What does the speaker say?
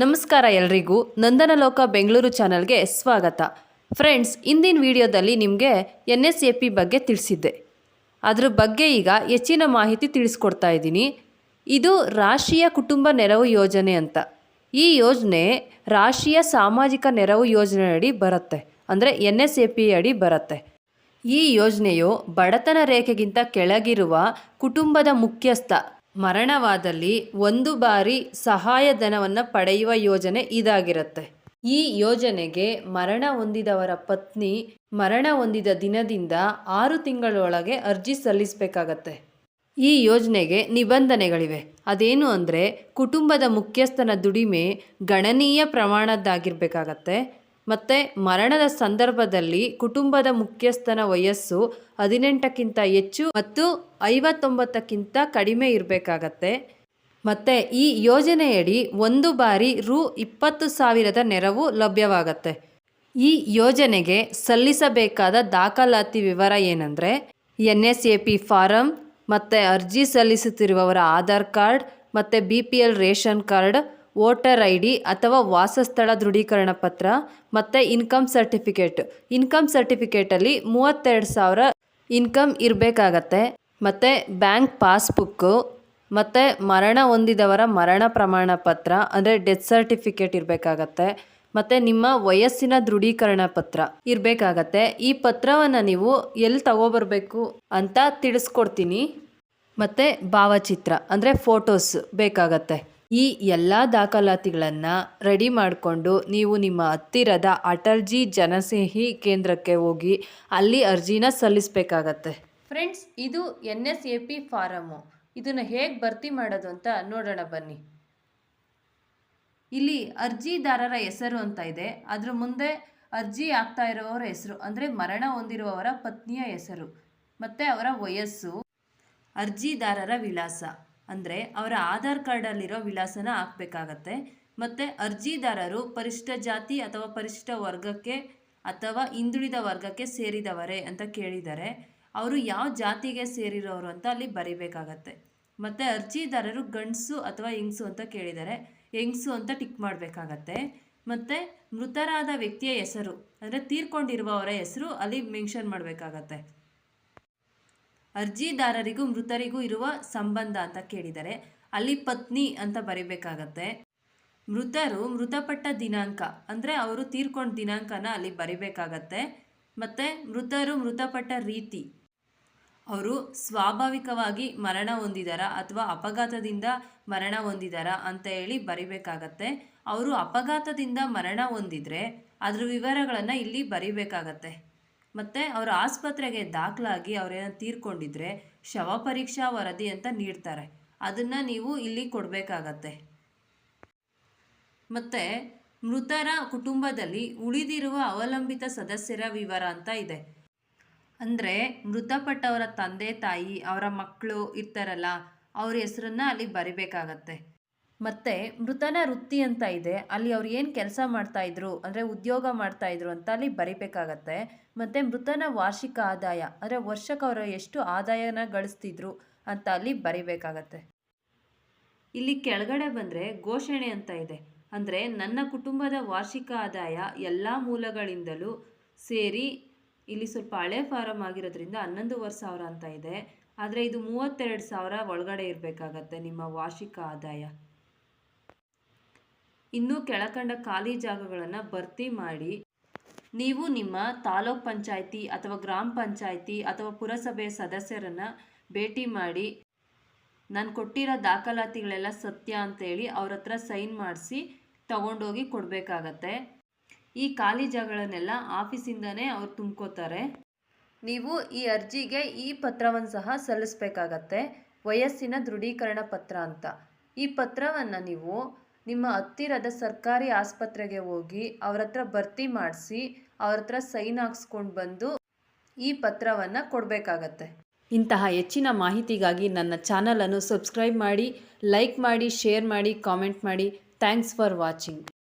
ನಮಸ್ಕಾರ ಎಲ್ರಿಗೂ ನಂದನಲೋಕ ಬೆಂಗಳೂರು ಚಾನಲ್ಗೆ ಸ್ವಾಗತ. ಫ್ರೆಂಡ್ಸ್, ಇಂದಿನ ವಿಡಿಯೋದಲ್ಲಿ ನಿಮಗೆ ಎನ್ ಎಸ್ ಎ ಪಿ ಬಗ್ಗೆ ತಿಳಿಸಿದ್ದೆ. ಅದ್ರ ಬಗ್ಗೆ ಈಗ ಹೆಚ್ಚಿನ ಮಾಹಿತಿ ತಿಳಿಸ್ಕೊಡ್ತಾ ಇದ್ದೀನಿ. ಇದು ರಾಷ್ಟ್ರೀಯ ಕುಟುಂಬ ನೆರವು ಯೋಜನೆ ಅಂತ. ಈ ಯೋಜನೆ ರಾಷ್ಟ್ರೀಯ ಸಾಮಾಜಿಕ ನೆರವು ಯೋಜನೆ ಅಡಿ ಬರುತ್ತೆ, ಅಂದರೆ ಎನ್ ಎಸ್ ಎ ಪಿ ಅಡಿ ಬರುತ್ತೆ. ಈ ಯೋಜನೆಯು ಬಡತನ ರೇಖೆಗಿಂತ ಕೆಳಗಿರುವ ಕುಟುಂಬದ ಮುಖ್ಯಸ್ಥ ಮರಣವಾದಲ್ಲಿ ಒಂದು ಬಾರಿ ಸಹಾಯಧನವನ್ನು ಪಡೆಯುವ ಯೋಜನೆ ಇದಾಗಿರುತ್ತೆ. ಈ ಯೋಜನೆಗೆ ಮರಣ ಹೊಂದಿದವರ ಪತ್ನಿ ಮರಣ ಹೊಂದಿದ ದಿನದಿಂದ ಆರು ತಿಂಗಳೊಳಗೆ ಅರ್ಜಿ ಸಲ್ಲಿಸಬೇಕಾಗತ್ತೆ. ಈ ಯೋಜನೆಗೆ ನಿಬಂಧನೆಗಳಿವೆ. ಅದೇನು ಅಂದರೆ ಕುಟುಂಬದ ಮುಖ್ಯಸ್ಥನ ದುಡಿಮೆ ಗಣನೀಯ ಪ್ರಮಾಣದ್ದಾಗಿರಬೇಕಾಗತ್ತೆ. ಮತ್ತು ಮರಣದ ಸಂದರ್ಭದಲ್ಲಿ ಕುಟುಂಬದ ಮುಖ್ಯಸ್ಥನ ವಯಸ್ಸು ಹದಿನೆಂಟಕ್ಕಿಂತ ಹೆಚ್ಚು ಮತ್ತು ಐವತ್ತೊಂಬತ್ತಕ್ಕಿಂತ ಕಡಿಮೆ ಇರಬೇಕಾಗತ್ತೆ. ಮತ್ತು ಈ ಯೋಜನೆಯಡಿ ಒಂದು ಬಾರಿ ರು ಇಪ್ಪತ್ತು ಸಾವಿರದ ನೆರವು ಲಭ್ಯವಾಗತ್ತೆ. ಈ ಯೋಜನೆಗೆ ಸಲ್ಲಿಸಬೇಕಾದ ದಾಖಲಾತಿ ವಿವರ ಏನಂದರೆ, N S A P form, ಮತ್ತು ಅರ್ಜಿ ಸಲ್ಲಿಸುತ್ತಿರುವವರ ಆಧಾರ್ ಕಾರ್ಡ್, ಮತ್ತು B P L ration card voter I D ಅಥವಾ ವಾಸಸ್ಥಳ ದೃಢೀಕರಣ ಪತ್ರ ಮತ್ತು ಇನ್ಕಮ್ ಸರ್ಟಿಫಿಕೇಟ್. ಇನ್ಕಮ್ ಸರ್ಟಿಫಿಕೇಟಲ್ಲಿ ಮೂವತ್ತೆರಡು ಸಾವಿರ ಇನ್ಕಮ್ ಇರಬೇಕಾಗತ್ತೆ. ಮತ್ತು ಬ್ಯಾಂಕ್ ಪಾಸ್ಬುಕ್ಕು, ಮತ್ತು ಮರಣ ಹೊಂದಿದವರ ಮರಣ ಪ್ರಮಾಣ ಪತ್ರ, ಅಂದರೆ ಡೆತ್ ಸರ್ಟಿಫಿಕೇಟ್ ಇರಬೇಕಾಗತ್ತೆ. ಮತ್ತು ನಿಮ್ಮ ವಯಸ್ಸಿನ ದೃಢೀಕರಣ ಪತ್ರ ಇರಬೇಕಾಗತ್ತೆ. ಈ ಪತ್ರವನ್ನು ನೀವು ಎಲ್ಲಿ ತಗೋಬರ್ಬೇಕು ಅಂತ ತಿಳಿಸ್ಕೊಡ್ತೀನಿ. ಮತ್ತು ಭಾವಚಿತ್ರ, ಅಂದರೆ ಫೋಟೋಸ್ ಬೇಕಾಗತ್ತೆ. ಈ ಎಲ್ಲ ದಾಖಲಾತಿಗಳನ್ನು ರೆಡಿ ಮಾಡಿಕೊಂಡು ನೀವು ನಿಮ್ಮ ಹತ್ತಿರದ ಅಟಲ್ಜಿ ಜನಸ್ನೇಹಿ ಕೇಂದ್ರಕ್ಕೆ ಹೋಗಿ ಅಲ್ಲಿ ಅರ್ಜಿನ ಸಲ್ಲಿಸಬೇಕಾಗತ್ತೆ. ಫ್ರೆಂಡ್ಸ್, ಇದು N S A P form. ಇದನ್ನು ಹೇಗೆ ಭರ್ತಿ ಮಾಡೋದು ಅಂತ ನೋಡೋಣ ಬನ್ನಿ. ಇಲ್ಲಿ ಅರ್ಜಿದಾರರ ಹೆಸರು ಅಂತ ಇದೆ. ಅದರ ಮುಂದೆ ಅರ್ಜಿ ಆಗ್ತಾ ಇರುವವರ ಹೆಸರು, ಅಂದರೆ ಮರಣ ಹೊಂದಿರುವವರ ಪತ್ನಿಯ ಹೆಸರು, ಮತ್ತು ಅವರ ವಯಸ್ಸು, ಅರ್ಜಿದಾರರ ವಿಳಾಸ. ಅಂದರೆ ಅವರ ಆಧಾರ್ ಕಾರ್ಡಲ್ಲಿರೋ ವಿಳಾಸನ ಹಾಕಬೇಕಾಗತ್ತೆ. ಮತ್ತು ಅರ್ಜಿದಾರರು ಪರಿಶಿಷ್ಟ ಜಾತಿ ಅಥವಾ ಪರಿಶಿಷ್ಟ ವರ್ಗಕ್ಕೆ ಅಥವಾ ಹಿಂದುಳಿದ ವರ್ಗಕ್ಕೆ ಸೇರಿದವರೇ ಅಂತ ಕೇಳಿದ್ದಾರೆ ಅವರು ಯಾವ ಜಾತಿಗೆ ಸೇರಿರೋರು ಅಂತ ಅಲ್ಲಿ ಬರೀಬೇಕಾಗತ್ತೆ. ಮತ್ತು ಅರ್ಜಿದಾರರು ಗಂಡಸು ಅಥವಾ ಹೆಂಗಸು ಅಂತ ಕೇಳಿದ್ದಾರೆ ಹೆಂಗಸು ಅಂತ ಟಿಕ್ ಮಾಡಬೇಕಾಗತ್ತೆ. ಮತ್ತು ಮೃತರಾದ ವ್ಯಕ್ತಿಯ ಹೆಸರು, ಅಂದರೆ ತೀರ್ಕೊಂಡಿರುವವರ ಹೆಸರು ಅಲ್ಲಿ ಮೆನ್ಷನ್ ಮಾಡಬೇಕಾಗತ್ತೆ. ಅರ್ಜಿದಾರರಿಗೂ ಮೃತರಿಗೂ ಇರುವ ಸಂಬಂಧ ಅಂತ ಕೇಳಿದರೆ ಅಲ್ಲಿ ಪತ್ನಿ ಅಂತ ಬರಿಬೇಕಾಗತ್ತೆ. ಮೃತರು ಮೃತಪಟ್ಟ ದಿನಾಂಕ, ಅಂದರೆ ಅವರು ತೀರ್ಕೊಂಡ ದಿನಾಂಕನ ಅಲ್ಲಿ ಬರಿಬೇಕಾಗತ್ತೆ. ಮತ್ತು ಮೃತರು ಮೃತಪಟ್ಟ ರೀತಿ, ಅವರು ಸ್ವಾಭಾವಿಕವಾಗಿ ಮರಣ ಹೊಂದಿದಾರ ಅಥವಾ ಅಪಘಾತದಿಂದ ಮರಣ ಹೊಂದಿದಾರ ಅಂತ ಹೇಳಿ ಬರಿಬೇಕಾಗತ್ತೆ. ಅವರು ಅಪಘಾತದಿಂದ ಮರಣ ಹೊಂದಿದ್ರೆ ಅದರ ವಿವರಗಳನ್ನು ಇಲ್ಲಿ ಬರಿಬೇಕಾಗತ್ತೆ. ಮತ್ತು ಅವರ ಆಸ್ಪತ್ರೆಗೆ ದಾಖಲಾಗಿ ಅವರೇನ ತೀರ್ಕೊಂಡಿದ್ರೆ ಶವ ಪರೀಕ್ಷಾ ವರದಿ ಅಂತ ನೀಡ್ತಾರೆ. ಅದನ್ನು ನೀವು ಇಲ್ಲಿ ಕೊಡಬೇಕಾಗತ್ತೆ. ಮತ್ತು ಮೃತರ ಕುಟುಂಬದಲ್ಲಿ ಉಳಿದಿರುವ ಅವಲಂಬಿತ ಸದಸ್ಯರ ವಿವರ ಅಂತ ಇದೆ. ಅಂದರೆ ಮೃತಪಟ್ಟವರ ತಂದೆ ತಾಯಿ, ಅವರ ಮಕ್ಕಳು ಇರ್ತಾರಲ್ಲ, ಅವ್ರ ಹೆಸರನ್ನ ಅಲ್ಲಿ ಬರಿಬೇಕಾಗತ್ತೆ. ಮತ್ತು ಮೃತನ ವೃತ್ತಿ ಅಂತ ಇದೆ. ಅಲ್ಲಿ ಅವ್ರು ಏನು ಕೆಲಸ ಮಾಡ್ತಾಯಿದ್ರು ಅಂದರೆ ಉದ್ಯೋಗ ಮಾಡ್ತಾಯಿದ್ರು ಅಂತ ಅಲ್ಲಿ ಬರಿಬೇಕಾಗತ್ತೆ. ಮತ್ತು ಮೃತನ ವಾರ್ಷಿಕ ಆದಾಯ, ಅಂದರೆ ವರ್ಷಕ್ಕೆ ಅವರು ಎಷ್ಟು ಆದಾಯನ ಗಳಿಸ್ತಿದ್ರು ಅಂತ ಅಲ್ಲಿ ಬರಿಬೇಕಾಗತ್ತೆ. ಇಲ್ಲಿ ಕೆಳಗಡೆ ಬಂದರೆ ಘೋಷಣೆ ಅಂತ ಇದೆ. ಅಂದರೆ ನನ್ನ ಕುಟುಂಬದ ವಾರ್ಷಿಕ ಆದಾಯ ಎಲ್ಲ ಮೂಲಗಳಿಂದಲೂ ಸೇರಿ ಇಲ್ಲಿ ಸ್ವಲ್ಪ ಹಳೆ ಫಾರಮ್ ಆಗಿರೋದ್ರಿಂದ ಹನ್ನೊಂದುವರೆ ಸಾವಿರ ಅಂತ ಇದೆ. ಆದರೆ ಇದು ಮೂವತ್ತೆರಡು ಸಾವಿರ ಒಳಗಡೆ ಇರಬೇಕಾಗತ್ತೆ ನಿಮ್ಮ ವಾರ್ಷಿಕ ಆದಾಯ. ಇನ್ನು ಕೆಳಕಂಡ ಖಾಲಿ ಜಾಗಗಳನ್ನು ಭರ್ತಿ ಮಾಡಿ, ನೀವು ನಿಮ್ಮ ತಾಲೂಕ್ ಪಂಚಾಯಿತಿ ಅಥವಾ ಗ್ರಾಮ ಪಂಚಾಯಿತಿ ಅಥವಾ ಪುರಸಭೆಯ ಸದಸ್ಯರನ್ನು ಭೇಟಿ ಮಾಡಿ, ನಾನು ಕೊಟ್ಟಿರೋ ದಾಖಲಾತಿಗಳೆಲ್ಲ ಸತ್ಯ ಅಂತೇಳಿ ಅವ್ರ ಹತ್ರ ಸೈನ್ ಮಾಡಿಸಿ ತಗೊಂಡೋಗಿ ಕೊಡಬೇಕಾಗತ್ತೆ. ಈ ಖಾಲಿ ಜಾಗಗಳನ್ನೆಲ್ಲ ಆಫೀಸಿಂದನೇ ಅವ್ರು ತುಂಬ್ಕೋತಾರೆ. ನೀವು ಈ ಅರ್ಜಿಗೆ ಈ ಪತ್ರವನ್ನು ಸಹ ಸಲ್ಲಿಸಬೇಕಾಗತ್ತೆ. ವಯಸ್ಸಿನ ದೃಢೀಕರಣ ಪತ್ರ ಅಂತ. ಈ ಪತ್ರವನ್ನು ನೀವು ನಿಮ್ಮ ಹತ್ತಿರದ ಸರ್ಕಾರಿ ಆಸ್ಪತ್ರೆಗೆ ಹೋಗಿ ಅವ್ರ ಹತ್ರ ಭರ್ತಿ ಮಾಡಿಸಿ ಅವ್ರ ಹತ್ರ ಸೈನ್ ಹಾಕ್ಸ್ಕೊಂಡು ಬಂದು ಈ ಪತ್ರವನ್ನು ಕೊಡಬೇಕಾಗತ್ತೆ. ಇಂತಹ ಹೆಚ್ಚಿನ ಮಾಹಿತಿಗಾಗಿ ನನ್ನ ಚಾನಲನ್ನು ಸಬ್ಸ್ಕ್ರೈಬ್ ಮಾಡಿ, ಲೈಕ್ ಮಾಡಿ, ಶೇರ್ ಮಾಡಿ, ಕಾಮೆಂಟ್ ಮಾಡಿ. Thanks for watching.